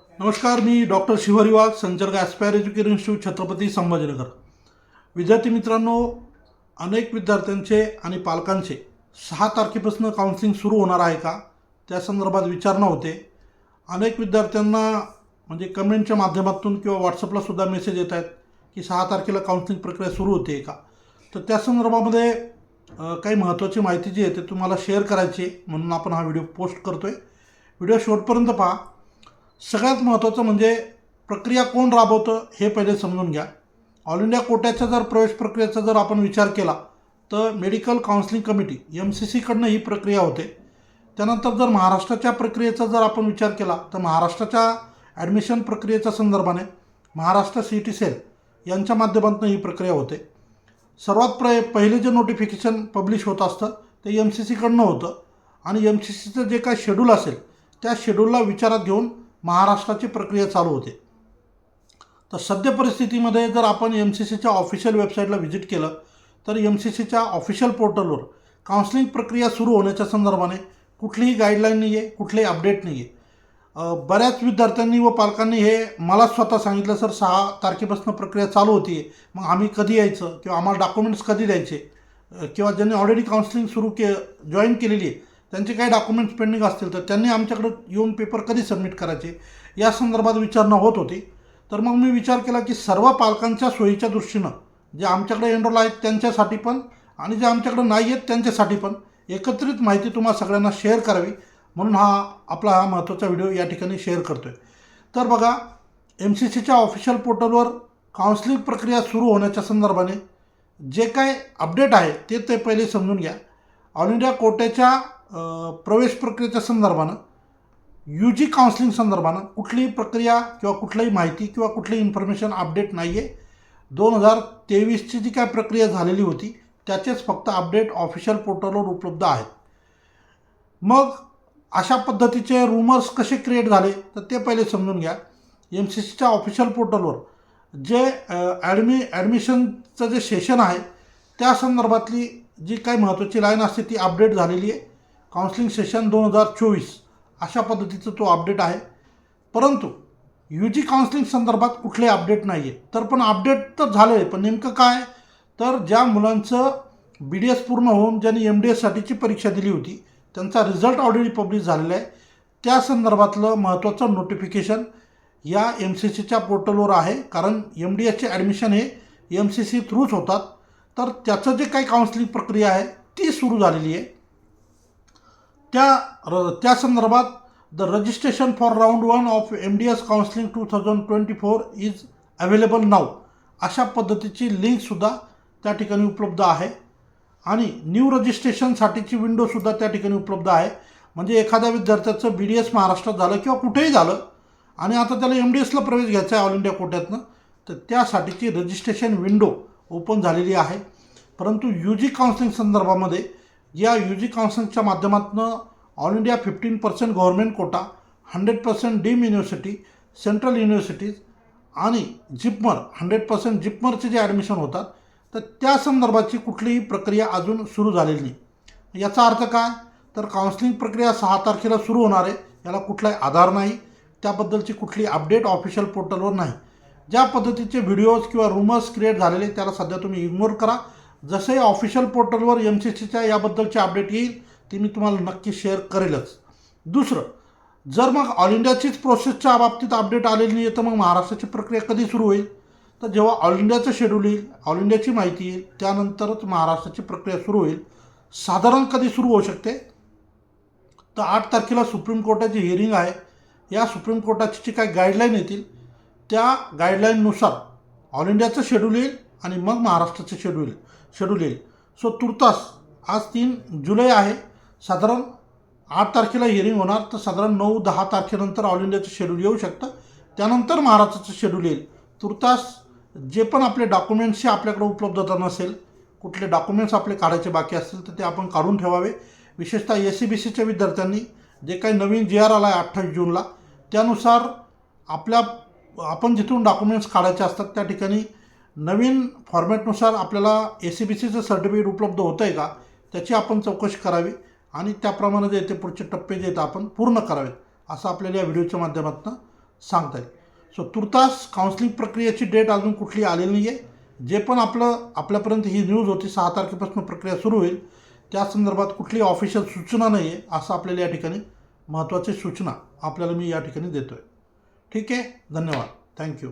नमस्कार मी डॉक्टर शिवहरी वाघ संचालक aspire education institute Chhatrapati Sambhajinagar. विद्यार्थी मित्रांनो अनेक विद्यार्थ्यांचे आणि पालकांचे सहा तारखेपासून काउन्सिलिंग सुरू होणार आहे का? त्या संदर्भात विचारणा होते. अनेक विद्यार्थ्यांना म्हणजे कमेंटच्या माध्यमातून किंवा व्हॉट्सअपला सुद्धा मेसेज येत आहेत की सहा तारखेला काउन्सिलिंग प्रक्रिया सुरू होते का? तर त्या संदर्भामध्ये काही महत्त्वाची माहिती जी आहे ते तुम्हाला शेअर करायची आहे म्हणून आपण हा व्हिडिओ पोस्ट करतो आहे व्हिडिओ शेवटपर्यंत पहा. सगळ्यात महत्त्वाचं म्हणजे प्रक्रिया कोण राबवतं हे पहिले समजून घ्या. ऑल इंडिया कोट्याचा जर प्रवेश प्रक्रियेचा जर आपण विचार केला तर medical counselling committee M C सीकडनं ही प्रक्रिया होते. त्यानंतर जर महाराष्ट्राच्या प्रक्रियेचा जर आपण विचार केला तर महाराष्ट्राच्या ॲडमिशन प्रक्रियेच्या संदर्भाने महाराष्ट्र सी टी सेल यांच्या माध्यमातून ही प्रक्रिया होते. सर्वात प्र पहिले जे नोटिफिकेशन पब्लिश होत असतं ते एम सी सीकडनं होतं. आणि एम सी सीचं जे काय शेड्यूल असेल त्या शेड्यूलला विचारात घेऊन महाराष्ट्राची प्रक्रिया चालू होते. तर सद्य परिस्थितीमध्ये जर आपण एम सी सीच्या ऑफिशियल वेबसाईटला व्हिजिट केलं तर एम सी सीच्या ऑफिशियल पोर्टलवर काउन्सिलिंग प्रक्रिया सुरू होण्याच्या संदर्भाने कुठलीही गाईडलाईन नाही आहे कुठलेही अपडेट नाही आहे बऱ्याच विद्यार्थ्यांनी व पालकांनी हे मला स्वतः सांगितलं सर सहा तारखेपासून प्रक्रिया चालू होती. आहे मग आम्ही कधी यायचं? किंवा आम्हाला डॉक्युमेंट्स कधी द्यायचे? किंवा ज्यांनी ऑलरेडी काउन्सिलिंग सुरू के जॉईन केलेली आहे त्यांचे काही डॉक्युमेंट्स पेंडिंग असतील तर त्यांनी आमच्याकडे येऊन पेपर कधी सबमिट करायचे? या संदर्भात विचारणा होत होती. तर मग मी विचार केला की सर्व पालकांच्या सोयीच्या दृष्टीनं जे आमच्याकडे एनरोल आहेत त्यांच्यासाठी पण आणि जे आमच्याकडे नाही आहेत त्यांच्यासाठी पण एकत्रित माहिती तुम्हाला सगळ्यांना शेअर करावी म्हणून हा आपला हा महत्त्वाचा व्हिडिओ या ठिकाणी शेअर करतो आहे तर बघा एम सी सीच्या ऑफिशियल पोर्टलवर काउन्सिलिंग प्रक्रिया सुरू होण्याच्या संदर्भाने जे काय अपडेट आहे ते ते पहिले समजून घ्या. ऑल इंडिया कोट्याच्या प्रवेश प्रक्रियेच्या संदर्भानं यू जी काउन्सिलिंग संदर्भानं कुठलीही प्रक्रिया किंवा कुठलीही माहिती किंवा कुठलीही इन्फॉर्मेशन अपडेट नाही आहे दोन हजार तेवीसची जी काय प्रक्रिया झालेली होती त्याचेच फक्त अपडेट ऑफिशियल पोर्टलवर उपलब्ध आहेत. मग अशा पद्धतीचे रूमर्स कसे क्रिएट झाले तर ते पहिले समजून घ्या. एम सी सीच्या ऑफिशियल पोर्टलवर जे ॲडमि ॲडमिशनचं जे सेशन आहे त्या संदर्भातली जी काही महत्त्वाची लाईन असते ती अपडेट झालेली आहे. काउन्सिलिंग सेशन दोन हजार चोवीस अशा पद्धतीचं तो अपडेट आहे. परंतु यू जी काउन्सिलिंग संदर्भात कुठले अपडेट नाही आहे तर पण अपडेट तर झालं आहे पण नेमकं काय? तर ज्या मुलांचं बी डी एस पूर्ण होऊन ज्यांनी एम डी एससाठीची परीक्षा दिली होती त्यांचा रिझल्ट ऑलरेडी पब्लिश झालेला आहे. त्या संदर्भातलं महत्त्वाचं नोटिफिकेशन या एम सी सीच्या पोर्टलवर आहे. कारण एम डी एसचे ॲडमिशन हे एम सी सी थ्रूच होतात. तर त्याचं जे काही काउन्सिलिंग प्रक्रिया आहे ती सुरू झालेली आहे. त्या र त्या संदर्भात the registration for round one of M D S counselling two thousand twenty four is available नाव अशा पद्धतीची लिंकसुद्धा त्या ठिकाणी उपलब्ध आहे. आणि न्यू रजिस्ट्रेशनसाठीची विंडोसुद्धा त्या ठिकाणी उपलब्ध आहे. म्हणजे एखाद्या विद्यार्थ्याचं बी डी एस महाराष्ट्रात झालं किंवा कुठेही झालं आणि आता त्याला एम डी एसला प्रवेश घ्यायचा आहे ऑल इंडिया कोट्यातनं तर त्यासाठीची रजिस्ट्रेशन विंडो ओपन झालेली आहे. परंतु यू जी काउन्सिलिंग संदर्भामध्ये या यू जी काउन्सिलिंगच्या माध्यमातून all India fifteen percent government quota hundred percent deemed university central universities आणि जिपमर हंड्रेड पर्सेंट जिपमरचे जे ॲडमिशन होतात तर त्या संदर्भाची कुठलीही प्रक्रिया अजून सुरू झालेली नाही. याचा अर्थ काय? तर काउन्सिलिंग प्रक्रिया सहा तारखेला सुरू होणार आहे याला कुठलाही आधार नाही त्याबद्दलची कुठली अपडेट ऑफिशियल पोर्टलवर नाही. ज्या पद्धतीचे व्हिडिओज किंवा रुमर्स क्रिएट झालेले त्याला सध्या तुम्ही इग्नोर करा. जसे ऑफिशियल पोर्टलवर एम सी सीच्या याबद्दलची अपडेट येईल ती मी तुम्हाला नक्की शेअर करेलच. दुसरं जर मग ऑल इंडियाचीच प्रोसेसच्या बाबतीत अपडेट आलेली नाही आहे तर मग महाराष्ट्राची प्रक्रिया कधी सुरू होईल? तर जेव्हा ऑल इंडियाचं शेड्यूल येईल ऑल इंडियाची माहिती येईल त्यानंतरच महाराष्ट्राची प्रक्रिया सुरू होईल. साधारण कधी सुरू होऊ शकते? तर आठ तारखेला सुप्रीम कोर्टाची हिअरिंग आहे. या सुप्रीम कोर्टाची जी काही गाईडलाईन येतील त्या गाईडलाईननुसार ऑल इंडियाचं शेड्यूल येईल आणि मग महाराष्ट्राचं शेड्यूल शेड्यूल येईल. सो तुर्तास आज तीन जुलै आहे. साधारण आठ तारखेला हिअरिंग होणार. तर साधारण नऊ दहा तारखेनंतर ऑल इंडियाचं शेड्यूल येऊ शकतं. त्यानंतर महाराष्ट्राचं शेड्यूल येईल. तुर्तास जे पण आपले डॉक्युमेंट्सची आपल्याकडे उपलब्धता नसेल कुठले डॉक्युमेंट्स आपले काढायचे बाकी असतील तर ते आपण काढून ठेवावे. विशेषतः ए सी बी सीच्या विद्यार्थ्यांनी जे काही नवीन जी आर आला आहे अठ्ठावीस जूनला त्यानुसार आपल्या आपण जिथून डॉक्युमेंट्स काढायचे असतात त्या ठिकाणी नवीन फॉर्मॅटनुसार आपल्याला ए सी बी सीचं सर्टिफिकेट उपलब्ध होतं आहे का? त्याची आपण चौकशी करावी आणि त्याप्रमाणे जे ते पुढचे टप्पे जे आहेत आपण पूर्ण करावेत असं आपल्याला या व्हिडिओच्या माध्यमातून सांगता येईल. सो तुर्तास काउन्सिलिंग प्रक्रियेची डेट अजून कुठली आलेली नाही आहे जे पण आपलं आपल्यापर्यंत ही न्यूज होती सहा तारखेपासून प्रक्रिया सुरू होईल त्या संदर्भात कुठली ऑफिशियल सूचना नाही आहे असं आपल्याला या ठिकाणी महत्त्वाची सूचना आपल्याला मी या ठिकाणी देतो आहे ठीक आहे? धन्यवाद. थँक्यू